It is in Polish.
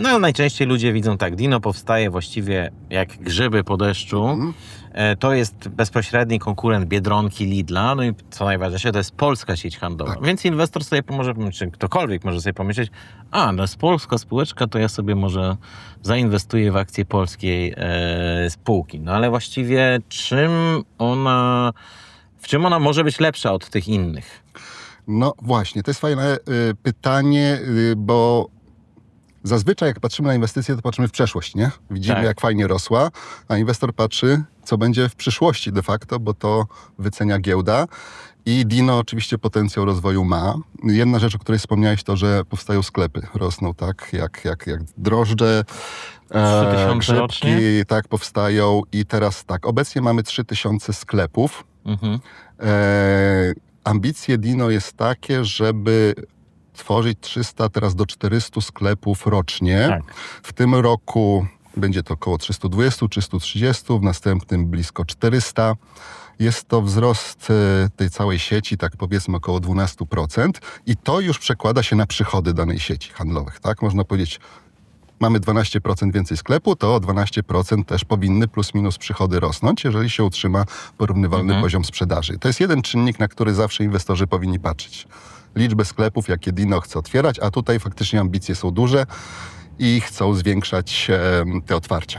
No ale najczęściej ludzie widzą tak, Dino powstaje właściwie jak grzyby po deszczu. Mhm. E, To jest bezpośredni konkurent Biedronki, Lidla, no i co najważniejsze, to jest polska sieć handlowa. Tak. Więc inwestor sobie może, czy ktokolwiek może sobie pomyśleć, a, no jest polska spółeczka, to ja sobie może zainwestuję w akcje polskiej e, spółki. No ale właściwie czym ona, w czym ona może być lepsza od tych innych? No właśnie, to jest fajne y, pytanie, y, bo zazwyczaj jak patrzymy na inwestycje, to patrzymy w przeszłość, nie? Widzimy Tak. jak fajnie rosła, a inwestor patrzy, co będzie w przyszłości de facto, bo to wycenia giełda. I Dino oczywiście potencjał rozwoju ma. Jedna rzecz, o której wspomniałeś, to, że powstają sklepy, rosną tak, jak, jak, jak drożdże, 3000 grzybki, rocznie? tak, powstają. I teraz tak, obecnie mamy 3000 sklepów. Mhm. E, ambicje Dino jest takie, żeby tworzyć 300 teraz do 400 sklepów rocznie. Tak. W tym roku będzie to około 320, 330, w następnym blisko 400. Jest to wzrost e, tej całej sieci, tak powiedzmy około 12%, i to już przekłada się na przychody danej sieci handlowych. Tak, można powiedzieć, mamy 12% więcej sklepu, to o 12% też powinny plus minus przychody rosnąć, jeżeli się utrzyma porównywalny Mhm. poziom sprzedaży. To jest jeden czynnik, na który zawsze inwestorzy powinni patrzeć. Liczbę sklepów, jakie Dino chce otwierać, a tutaj faktycznie ambicje są duże i chcą zwiększać te otwarcia.